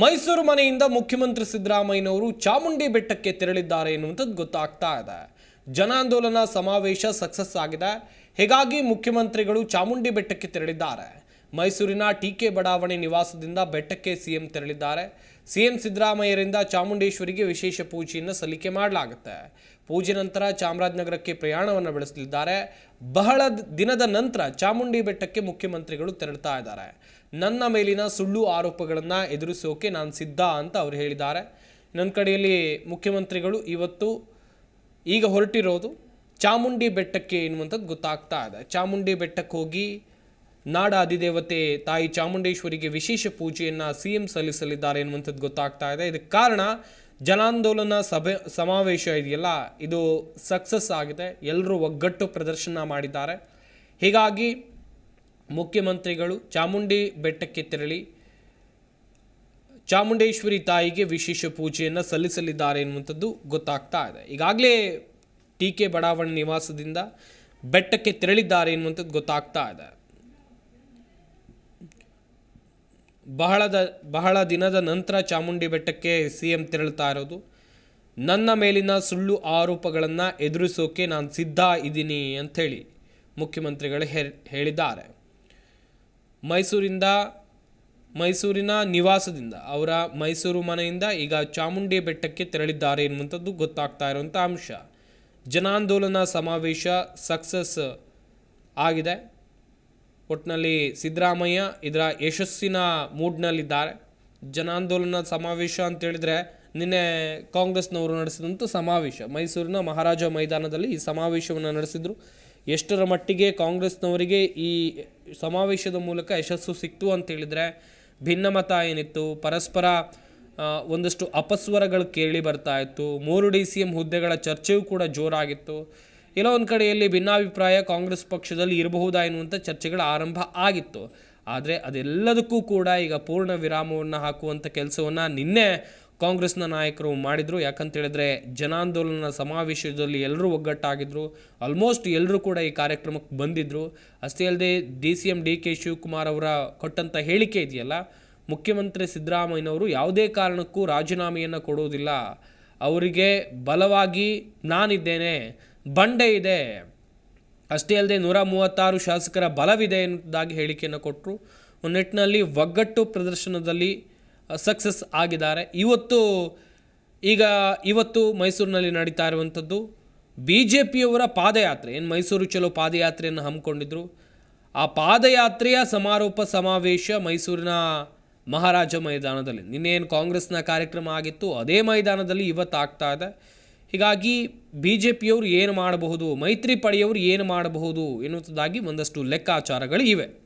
ಮೈಸೂರು ಮನೆಯಿಂದ ಮುಖ್ಯಮಂತ್ರಿ ಸಿದ್ದರಾಮಯ್ಯನವರು ಚಾಮುಂಡಿ ಬೆಟ್ಟಕ್ಕೆ ತೆರಳಿದ್ದಾರೆ ಎನ್ನುವಂಥದ್ದು ಗೊತ್ತಾಗ್ತಾ ಇದೆ. ಜನಾಂದೋಲನ ಸಮಾವೇಶ ಸಕ್ಸಸ್ ಆಗಿದೆ. ಹೀಗಾಗಿ ಮುಖ್ಯಮಂತ್ರಿಗಳು ಚಾಮುಂಡಿ ಬೆಟ್ಟಕ್ಕೆ ತೆರಳಿದ್ದಾರೆ. ಮೈಸೂರಿನ ಟಿಕೆ ಬಡಾವಣೆ ನಿವಾಸದಿಂದ ಬೆಟ್ಟಕ್ಕೆ ಸಿಎಂ ತೆರಳಿದ್ದಾರೆ. ಸಿಎಂ ಸಿದ್ದರಾಮಯ್ಯರಿಂದ ಚಾಮುಂಡೇಶ್ವರಿಗೆ ವಿಶೇಷ ಪೂಜೆಯನ್ನು ಸಲ್ಲಿಕೆ ಮಾಡಲಾಗುತ್ತೆ. ಪೂಜೆ ನಂತರ ಚಾಮರಾಜನಗರಕ್ಕೆ ಪ್ರಯಾಣವನ್ನು ಬೆಳೆಸಲಿದ್ದಾರೆ. ಬಹಳ ದಿನದ ನಂತರ ಚಾಮುಂಡಿ ಬೆಟ್ಟಕ್ಕೆ ಮುಖ್ಯಮಂತ್ರಿಗಳು ತೆರಳ್ತಾ ಇದ್ದಾರೆ. ನನ್ನ ಮೇಲಿನ ಸುಳ್ಳು ಆರೋಪಗಳನ್ನು ಎದುರಿಸೋಕೆ ನಾನು ಸಿದ್ಧ ಅಂತ ಅವರು ಹೇಳಿದ್ದಾರೆ. ನನ್ನ ಕಡೆಯಲ್ಲಿ ಮುಖ್ಯಮಂತ್ರಿಗಳು ಇವತ್ತು ಈಗ ಹೊರಟಿರೋದು ಚಾಮುಂಡಿ ಬೆಟ್ಟಕ್ಕೆ ಎನ್ನುವಂಥದ್ದು ಗೊತ್ತಾಗ್ತಾ ಇದೆ. ಚಾಮುಂಡಿ ಬೆಟ್ಟಕ್ಕೆ ಹೋಗಿ ನಾಡ ಅಧಿದೇವತೆ ತಾಯಿ ಚಾಮುಂಡೇಶ್ವರಿಗೆ ವಿಶೇಷ ಪೂಜೆಯನ್ನು ಸಿ ಎಂ ಸಲ್ಲಿಸಲಿದ್ದಾರೆ ಎನ್ನುವಂಥದ್ದು ಗೊತ್ತಾಗ್ತಾ ಇದೆ. ಇದಕ್ಕೆ ಕಾರಣ ಜನಾಂದೋಲನ ಸಭೆ ಸಮಾವೇಶ ಇದೆಯಲ್ಲ, ಇದು ಸಕ್ಸಸ್ ಆಗಿದೆ. ಎಲ್ಲರೂ ಒಗ್ಗಟ್ಟು ಪ್ರದರ್ಶನ ಮಾಡಿದ್ದಾರೆ. ಹೀಗಾಗಿ ಮುಖ್ಯಮಂತ್ರಿಗಳು ಚಾಮುಂಡಿ ಬೆಟ್ಟಕ್ಕೆ ತೆರಳಿ ಚಾಮುಂಡೇಶ್ವರಿ ತಾಯಿಗೆ ವಿಶೇಷ ಪೂಜೆಯನ್ನು ಸಲ್ಲಿಸಲಿದ್ದಾರೆ ಎನ್ನುವಂಥದ್ದು ಗೊತ್ತಾಗ್ತಾ ಇದೆ. ಈಗಾಗಲೇ ಟಿ ಕೆ ಬಡಾವಣೆ ನಿವಾಸದಿಂದ ಬೆಟ್ಟಕ್ಕೆ ತೆರಳಿದ್ದಾರೆ ಎನ್ನುವಂಥದ್ದು ಗೊತ್ತಾಗ್ತಾ ಇದೆ. ಬಹಳದ, ಬಹಳ ದಿನದ ನಂತರ ಚಾಮುಂಡಿ ಬೆಟ್ಟಕ್ಕೆ ಸಿ ಎಂ ತೆರಳ್ತಾ ಇರೋದು. ನನ್ನ ಮೇಲಿನ ಸುಳ್ಳು ಆರೋಪಗಳನ್ನು ಎದುರಿಸೋಕೆ ನಾನು ಸಿದ್ಧ ಇದ್ದೀನಿ ಅಂಥೇಳಿ ಮುಖ್ಯಮಂತ್ರಿಗಳು ಹೇಳಿದ್ದಾರೆ. ಮೈಸೂರಿಂದ, ಮೈಸೂರಿನ ನಿವಾಸದಿಂದ, ಅವರ ಮೈಸೂರು ಮನೆಯಿಂದ ಈಗ ಚಾಮುಂಡಿ ಬೆಟ್ಟಕ್ಕೆ ತೆರಳಿದ್ದಾರೆ ಎನ್ನುವಂಥದ್ದು ಗೊತ್ತಾಗ್ತಾ ಇರುವಂಥ ಅಂಶ. ಜನಾಂದೋಲನ ಸಮಾವೇಶ ಸಕ್ಸಸ್ ಆಗಿದೆ. ಒಟ್ಟಿನಲ್ಲಿ ಸಿದ್ದರಾಮಯ್ಯ ಇದರ ಯಶಸ್ಸಿನ ಮೂಡ್ನಲ್ಲಿದ್ದಾರೆ. ಜನಾಂದೋಲನ ಸಮಾವೇಶ ಅಂತ ಹೇಳಿದ್ರೆ ನಿನ್ನೆ ಕಾಂಗ್ರೆಸ್ನವರು ನಡೆಸಿದಂಥ ಸಮಾವೇಶ. ಮೈಸೂರಿನ ಮಹಾರಾಜ ಮೈದಾನದಲ್ಲಿ ಈ ಸಮಾವೇಶವನ್ನು ನಡೆಸಿದರು. ಎಷ್ಟರ ಮಟ್ಟಿಗೆ ಕಾಂಗ್ರೆಸ್ನವರಿಗೆ ಈ ಸಮಾವೇಶದ ಮೂಲಕ ಯಶಸ್ಸು ಸಿಕ್ತು ಅಂತೇಳಿದರೆ ಭಿನ್ನಮತ ಏನಿತ್ತು, ಪರಸ್ಪರ ಒಂದಷ್ಟು ಅಪಸ್ವರಗಳು ಕೇಳಿ ಬರ್ತಾ ಇತ್ತು, ಮೂರು ಡಿ ಸಿ ಎಂ ಹುದ್ದೆಗಳ ಚರ್ಚೆಯೂ ಕೂಡ ಜೋರಾಗಿತ್ತು. ಎಲ್ಲೋ ಒಂದು ಕಡೆಯಲ್ಲಿ ಭಿನ್ನಾಭಿಪ್ರಾಯ ಕಾಂಗ್ರೆಸ್ ಪಕ್ಷದಲ್ಲಿ ಇರಬಹುದಾ ಎನ್ನುವಂಥ ಚರ್ಚೆಗಳ ಆರಂಭ ಆಗಿತ್ತು. ಆದರೆ ಅದೆಲ್ಲದಕ್ಕೂ ಕೂಡ ಈಗ ಪೂರ್ಣ ವಿರಾಮವನ್ನು ಹಾಕುವಂಥ ಕೆಲಸವನ್ನು ನಿನ್ನೆ ಕಾಂಗ್ರೆಸ್ನ ನಾಯಕರು ಮಾಡಿದರು. ಯಾಕಂತೇಳಿದ್ರೆ ಜನಾಂದೋಲನ ಸಮಾವೇಶದಲ್ಲಿ ಎಲ್ಲರೂ ಒಗ್ಗಟ್ಟಾಗಿದ್ದರು ಆಲ್ಮೋಸ್ಟ್ ಎಲ್ಲರೂ ಕೂಡ ಈ ಕಾರ್ಯಕ್ರಮಕ್ಕೆ ಬಂದಿದ್ದರು ಅಷ್ಟೇ ಅಲ್ಲದೆ D C M D K Shivakumar ಅವರ ಕೊಟ್ಟಂಥ ಹೇಳಿಕೆ ಇದೆಯಲ್ಲ, ಮುಖ್ಯಮಂತ್ರಿ ಸಿದ್ದರಾಮಯ್ಯನವರು ಯಾವುದೇ ಕಾರಣಕ್ಕೂ ರಾಜೀನಾಮೆಯನ್ನು ಕೊಡುವುದಿಲ್ಲ. ಅವರಿಗೆ ಬಲವಾಗಿ ನಾನಿದ್ದೇನೆ ಬಂಡೆ ಇದೆ. ಅಷ್ಟೇ ಅಲ್ಲದೆ ನೂರ ಮೂವತ್ತಾರು ಶಾಸಕರ ಬಲವಿದೆ ಎಂಬುದಾಗಿ ಹೇಳಿಕೆಯನ್ನು ಕೊಟ್ಟರು ನಿಟ್ಟಿನಲ್ಲಿ ಒಗ್ಗಟ್ಟು ಪ್ರದರ್ಶನದಲ್ಲಿ ಸಕ್ಸಸ್ ಆಗಿದ್ದಾರೆ. ಇವತ್ತು, ಈಗ ಇವತ್ತು ಮೈಸೂರಿನಲ್ಲಿ ನಡೀತಾ ಇರುವಂಥದ್ದು ಬಿ ಜೆ ಪಿಯವರ ಪಾದಯಾತ್ರೆ. ಏನು ಮೈಸೂರು ಚಲೋ ಪಾದಯಾತ್ರೆಯನ್ನು ಹಮ್ಮಿಕೊಂಡಿದ್ರು. ಆ ಪಾದಯಾತ್ರೆಯ ಸಮಾರೋಪ ಸಮಾವೇಶ ಮೈಸೂರಿನ ಮಹಾರಾಜ ಮೈದಾನದಲ್ಲಿ. ನಿನ್ನೇನು ಕಾಂಗ್ರೆಸ್ನ ಕಾರ್ಯಕ್ರಮ ಆಗಿತ್ತು, ಅದೇ ಮೈದಾನದಲ್ಲಿ ಇವತ್ತು ಆಗ್ತಾ ಇದೆ. ಹೀಗಾಗಿ ಬಿ ಜೆ ಪಿಯವರು ಏನು ಮಾಡಬಹುದು ಮೈತ್ರಿ ಪಡೆಯವರು ಏನು ಮಾಡಬಹುದು ಎನ್ನುವುದಾಗಿ ಒಂದಷ್ಟು ಲೆಕ್ಕಾಚಾರಗಳು ಇವೆ.